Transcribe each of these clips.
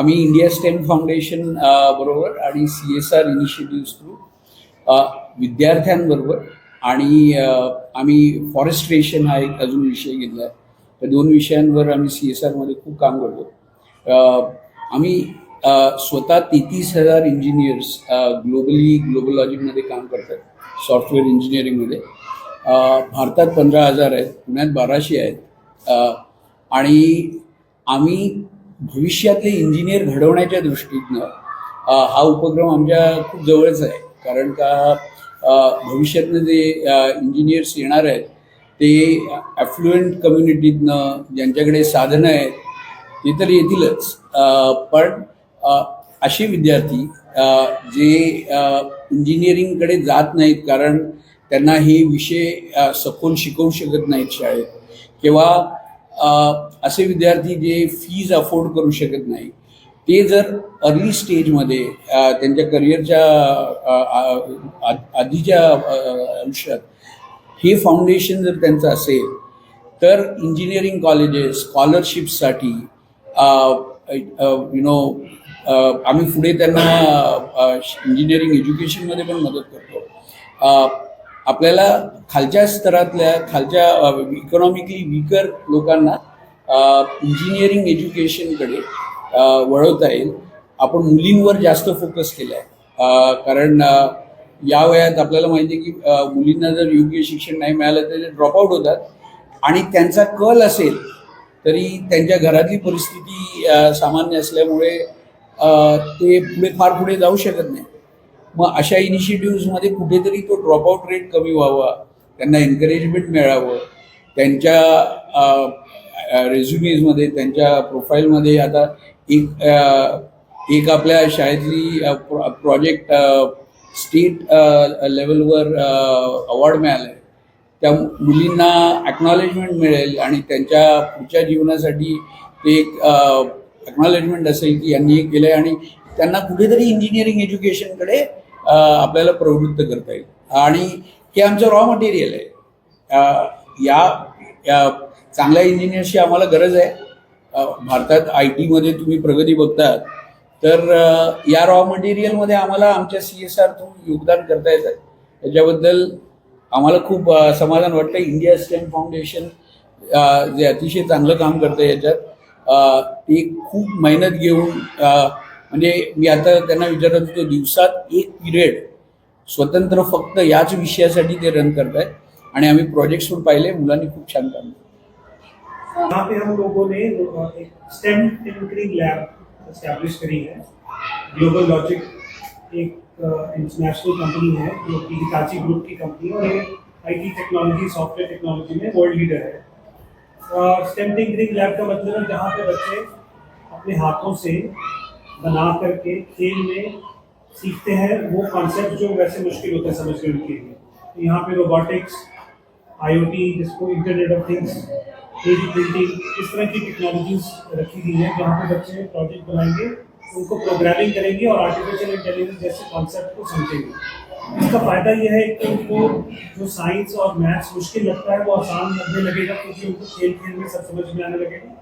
आम्ही India stem foundation बरोबर आणि C S R initiative through विद्यार्थ्यांबरोबर आणि आम्ही फॉरेस्ट्रेशन हा एक अजून विषय घेतला आहे. त्या दोन विषयांवर आम्ही सी एस आरमध्ये खूप काम करतो. आम्ही स्वतः तेहतीस हजार इंजिनियर्स ग्लोबली ग्लोबलॉजीमध्ये काम करतात सॉफ्टवेअर इंजिनिअरिंगमध्ये भारतात पंधरा हजार आहेत पुण्यात बाराशे आहेत. आणि आम्ही भविष्यातले इंजिनियर घडवण्याच्या दृष्टीतनं हा उपक्रम आमच्या खूप जवळच आहे. कारण का भविष्यातनं जे इंजिनियर्स येणार आहेत ते ॲफ्लुएंट कम्युनिटीतनं ज्यांच्याकडे साधनं आहेत ते तर येतीलच. पण असे विद्यार्थी जे इंजिनिअरिंगकडे जात नाहीत कारण त्यांना हे विषय सखोल शिकवू शकत नाहीत शाळेत किंवा असे विद्यार्थी जे फीज अफोर्ड करू शकत नाही ते जर अर्ली स्टेजमध्ये त्यांच्या करिअरच्या आधीच्या आयुष्यात हे फाउंडेशन जर त्यांचं असेल तर इंजिनिअरिंग कॉलेजेस स्कॉलरशिपसाठी यु नो आम्ही पुढे त्यांना इंजिनिअरिंग एज्युकेशनमध्ये पण मदत करतो. आपल्याला खालच्या स्तरातल्या खालच्या इकॉनॉमिकली वीकर लोकांना इंजिनिअरिंग एज्युकेशनकडे वळवता येईल. आपण मुलींवर जास्त फोकस केला आहे कारण या वयात आपल्याला माहिती आहे की मुलींना जर योग्य शिक्षण नाही मिळालं तर ते ड्रॉपआउट होतात. आणि त्यांचा कल असेल तरी त्यांच्या घरातली परिस्थिती सामान्य असल्यामुळे ते पुढे फार पुढे जाऊ शकत नाही. मग अशा इनिशिएटिव्हमध्ये कुठेतरी तो ड्रॉपआउट रेट कमी व्हावा त्यांना एनकरेजमेंट मिळावं त्यांच्या रेझ्युमेजमध्ये त्यांच्या प्रोफाईलमध्ये आता एक एक आपल्या शाळेतली प्रोजेक्ट स्टेट लेवलवर अवॉर्ड मिळाला आहे त्या मुलींना ॲक्नॉलेजमेंट मिळेल आणि त्यांच्या पुढच्या जीवनासाठी ते एक ॲक्नॉलेजमेंट असेल की यांनी हे केलं आहे आणि त्यांना कुठेतरी इंजिनिअरिंग एज्युकेशनकडे आपल्याला प्रवृत्त करता येईल. आणि हे आमचं रॉ मटेरियल आहे. या या चांगल्या इंजिनियर्सची आम्हाला गरज आहे. भारतात आय टीमध्ये तुम्ही प्रगती बघतात तर या रॉ मटेरियलमध्ये आम्हाला आमच्या सी एस आरतून योगदान करता येतं. त्याच्याबद्दल आम्हाला खूप समाधान वाटतं. इंडिया स्टेम फाउंडेशन जे अतिशय चांगलं काम करतं याच्यात ते खूप मेहनत घेऊन म्हणजे मी आता त्यांना विचारत होतो दिवसात एक पिरियड स्वतंत्र फक्त याच विषयासाठी ते रन करत आहेत आणि आम्ही प्रोजेक्ट्स पण पाहिले मुलांनी खूप छान काम केलं. लोगों ने एक स्टेम टिंकरिंग लैब एस्टैब्लिश करी है ग्लोबल लॉजिक एक इंटरनेशनल कंपनी है जो कि हिताची ग्रुप की कंपनी है और ये आईटी टेक्नोलॉजी सॉफ्टवेयर टेक्नोलॉजी में वर्ल्ड लीडर है. स्टेम टिंकरिंग लैब का मतलब है जहाँ पे बच्चे अपने हाथों से बना करके खेल में सीखते हैं, वो कॉन्सेप्ट जो वैसे मुश्किल होता है समझने उनके लिए। यहाँ पे रोबोटिक्स आईओटी जिसको internet of things three printing इस तरह की टेक्नोलॉजीज़ रखी गई हैं। जहाँ पे बच्चे प्रोजेक्ट बनाएँगे, उनको प्रोग्रामिंग करेंगे और आर्टिफिशियल इंटेलिजेंस जैसे कॉन्सेप्ट को समझेंगे। इसका फ़ायदा यह है कि उनको जो साइंस और मैथ्स मुश्किल लगता है, वो आसान लगने लगेगा, क्योंकि उनको खेल खेल में सब समझ में आने लगेगा।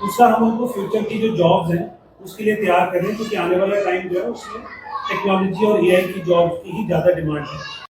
दूसरा, हम उनको फ्यूचर की जो जॉब्स हैं उसके लिए तैयार करें क्योंकि आने वाला टाइम जो है उसमें टेक्नोलॉजी और एआई की जॉब की ही ज़्यादा डिमांड है।